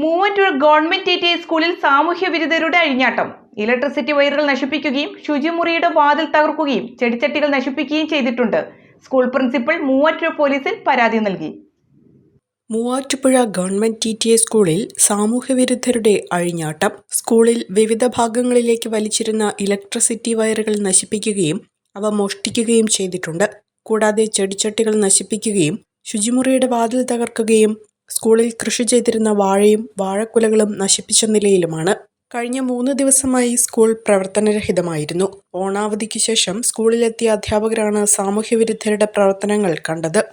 മൂവറ്റൂർ government T സ്കൂളിൽ സാമൂഹ്യ വിരുദ്ധരുടെ അഴിഞ്ഞാട്ടം. Electricity വയറുകൾ നശിപ്പിക്കുകയും ശുചിമുറിയുടെ വാതിൽ തകർക്കുകയും ചെടിച്ചട്ടികൾ നശിപ്പിക്കുകയും ചെയ്തിട്ടുണ്ട്. സ്കൂൾ പ്രിൻസിപ്പൽ മൂവാറ്റൂർ പോലീസിൽ പരാതി നൽകി. Muvattupuzha government T T A സ്കൂളിൽ സാമൂഹ്യവിരുദ്ധരുടെ അഴിഞ്ഞാട്ടം. സ്കൂളിൽ വിവിധ ഭാഗങ്ങളിലേക്ക് വലിച്ചിരുന്ന ഇലക്ട്രിസിറ്റി വയറുകൾ നശിപ്പിക്കുകയും അവ മോഷ്ടിക്കുകയും ചെയ്തിട്ടുണ്ട്. കൂടാതെ ചെടിച്ചട്ടികൾ നശിപ്പിക്കുകയും ശുചിമുറിയുടെ വാതിൽ തകർക്കുകയും സ്കൂളിൽ കൃഷി ചെയ്തിരുന്ന വാഴയും വാഴക്കുലകളും നശിപ്പിച്ച നിലയിലുമാണ്. കഴിഞ്ഞ മൂന്ന് ദിവസമായി സ്കൂൾ പ്രവർത്തനരഹിതമായിരുന്നു. ഓണാവധിക്ക് ശേഷം സ്കൂളിലെത്തിയ അധ്യാപകരാണ് സാമൂഹ്യവിരുദ്ധരുടെ പ്രവർത്തനങ്ങൾ കണ്ടത്.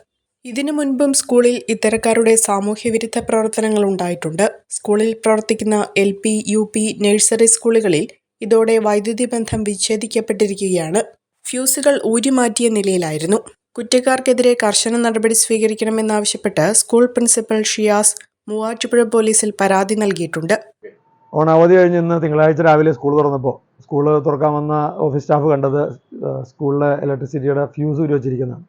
ഇതിനു മുൻപും സ്കൂളിൽ ഇത്തരക്കാരുടെ സാമൂഹ്യവിരുദ്ധ പ്രവർത്തനങ്ങൾ ഉണ്ടായിട്ടുണ്ട്. സ്കൂളിൽ പ്രവർത്തിക്കുന്ന L P U P nursery സ്കൂളുകളിൽ ഇതോടെ വൈദ്യുതി ബന്ധം വിച്ഛേദിക്കപ്പെട്ടിരിക്കുകയാണ്. ഫ്യൂസുകൾ ഊരിമാറ്റിയ നിലയിലായിരുന്നു. കുറ്റക്കാർക്കെതിരെ കർശന നടപടി സ്വീകരിക്കണമെന്നാവശ്യപ്പെട്ട് സ്കൂൾ പ്രിൻസിപ്പൽ ഷിയാസ് മൂവാറ്റുപുഴ പോലീസിൽ പരാതി നൽകിയിട്ടുണ്ട്. ഓണാവധി കഴിഞ്ഞ് ഇന്ന് തിങ്കളാഴ്ച രാവിലെ സ്കൂൾ തുറന്നപ്പോൾ സ്കൂൾ തുറക്കാൻ വന്ന ഓഫീസ് സ്റ്റാഫ് കണ്ടത് സ്കൂളിലെ ഇലക്ട്രിസിറ്റിയുടെ ഫ്യൂസ് ഉരി വെച്ചിരിക്കുന്നതാണ്.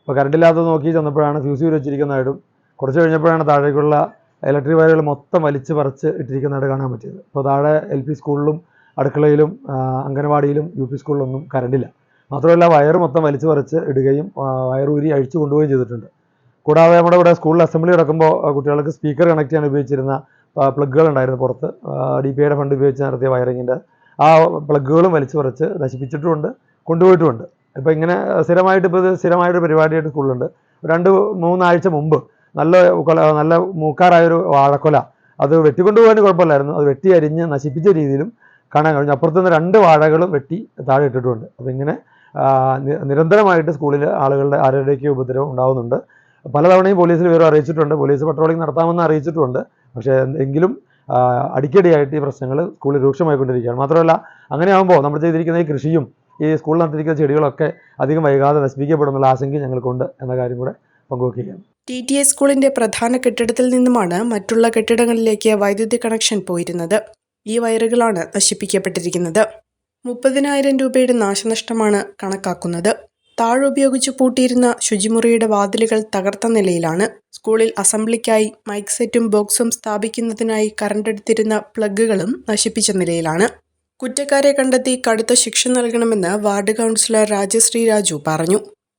അപ്പോൾ കറണ്ടില്ലാത്തത് നോക്കി ചെന്നപ്പോഴാണ് ഫ്യൂസ് ഉരി വെച്ചിരിക്കുന്നതായിട്ടും കുറച്ച് കഴിഞ്ഞപ്പോഴാണ് താഴേക്കുള്ള ഇലക്ട്രിക് വയറുകൾ മൊത്തം വലിച്ച് പറിച്ച് ഇട്ടിരിക്കുന്നതായിട്ട് കാണാൻ പറ്റിയത്. അപ്പോൾ താഴെ എൽ പി സ്കൂളിലും അടുക്കളയിലും അംഗനവാടിയിലും യു പി സ്കൂളിലൊന്നും കറണ്ടില്ല മാത്രമല്ല വയർ മൊത്തം വലിച്ചു പറിച്ച് ഇടുകയും വയറൂരി അഴിച്ചു കൊണ്ടുപോവുകയും ചെയ്തിട്ടുണ്ട്. കൂടാതെ നമ്മുടെ ഇവിടെ സ്കൂളിൽ അസംബ്ലി നടക്കുമ്പോൾ കുട്ടികൾക്ക് സ്പീക്കർ കണക്ട് ചെയ്യാൻ ഉപയോഗിച്ചിരുന്ന പ്ലഗുകൾ ഉണ്ടായിരുന്നു പുറത്ത്. ഡി പി ഐയുടെ ഫണ്ട് ഉപയോഗിച്ച് നടത്തിയ വയറിങ്ങിന്റെ ആ പ്ലഗുകളും വലിച്ചു പറിച്ച് നശിപ്പിച്ചിട്ടുമുണ്ട് കൊണ്ടുപോയിട്ടുമുണ്ട്. ഇപ്പോൾ ഇങ്ങനെ സ്ഥിരമായിട്ട് ഇപ്പോൾ ഇത് സ്ഥിരമായിട്ട് പരിപാടിയായിട്ട് സ്കൂളിലുണ്ട് രണ്ട് മൂന്നാഴ്ച മുമ്പ് നല്ല കൊല നല്ല മൂക്കാറായൊരു വാഴക്കൊല. അത് വെട്ടിക്കൊണ്ടുപോകാൻ കുഴപ്പമില്ലായിരുന്നു. അത് വെട്ടി അരിഞ്ഞ് നശിപ്പിച്ച രീതിയിലും കാണാൻ കഴിഞ്ഞു. അപ്പുറത്തുനിന്ന് രണ്ട് വാഴകളും വെട്ടി താഴെ ഇട്ടിട്ടുണ്ട് അപ്പോൾ ഇങ്ങനെ നിരന്തരമായിട്ട് സ്കൂളിൽ ആളുകളുടെ ആരോഗ്യ ഉപദ്രവം ഉണ്ടാകുന്നുണ്ട് പലതവണയും പോലീസിൽ വിവരം അറിയിച്ചിട്ടുണ്ട്. പോലീസ് പട്രോളിംഗ് നടത്താമെന്ന് അറിയിച്ചിട്ടുണ്ട്. പക്ഷേ എങ്കിലും അടിക്കടിയായിട്ട് ഈ പ്രശ്നങ്ങൾ സ്കൂളിൽ രൂക്ഷമായിക്കൊണ്ടിരിക്കുകയാണ് മാത്രമല്ല അങ്ങനെ അങ്ങനെയാകുമ്പോൾ നമ്മൾ ചെയ്തിരിക്കുന്ന ഈ കൃഷിയും ഈ സ്കൂളിൽ നടത്തിയിരിക്കുന്ന ചെടികളൊക്കെ അധികം വൈകാതെ നശിപ്പിക്കപ്പെടുന്നുള്ള ആശങ്ക ഞങ്ങൾക്കുണ്ട് എന്ന കാര്യം കൂടെ പങ്കുവയ്ക്കുകയാണ് ടി ടി എ സ്കൂളിന്റെ പ്രധാന കെട്ടിടത്തിൽ നിന്നുമാണ് മറ്റുള്ള കെട്ടിടങ്ങളിലേക്ക് വൈദ്യുതി കണക്ഷൻ പോയിരുന്നത്. ഈ വയറുകളാണ് നശിപ്പിക്കപ്പെട്ടിരിക്കുന്നത്. മുപ്പതിനായിരം രൂപയുടെ നാശനഷ്ടമാണ് കണക്കാക്കുന്നത്. താഴുപയോഗിച്ച് പൂട്ടിയിരുന്ന ശുചിമുറിയുടെ വാതിലുകൾ തകർത്ത നിലയിലാണ്. സ്കൂളിൽ അസംബ്ലിക്കായി മൈക്ക് സെറ്റും ബോക്സും സ്ഥാപിക്കുന്നതിനായി കറണ്ടെടുത്തിരുന്ന പ്ലഗുകളും നശിപ്പിച്ച നിലയിലാണ്. കുറ്റക്കാരെ കണ്ടെത്തി കടുത്ത ശിക്ഷ നൽകണമെന്ന് വാർഡ് കൗൺസിലർ രാജശ്രീ രാജു പറഞ്ഞു.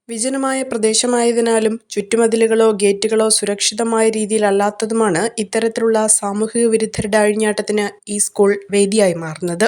വിജനമായ പ്രദേശമായതിനാലും ചുറ്റുമതിലുകളോ ഗേറ്റുകളോ സുരക്ഷിതമായ രീതിയിലല്ലാത്തതുമാണ് ഇത്തരത്തിലുള്ള സാമൂഹിക വിരുദ്ധരുടെ അഴിഞ്ഞാട്ടത്തിന് ഈ സ്കൂൾ വേദിയായി മാറുന്നത്.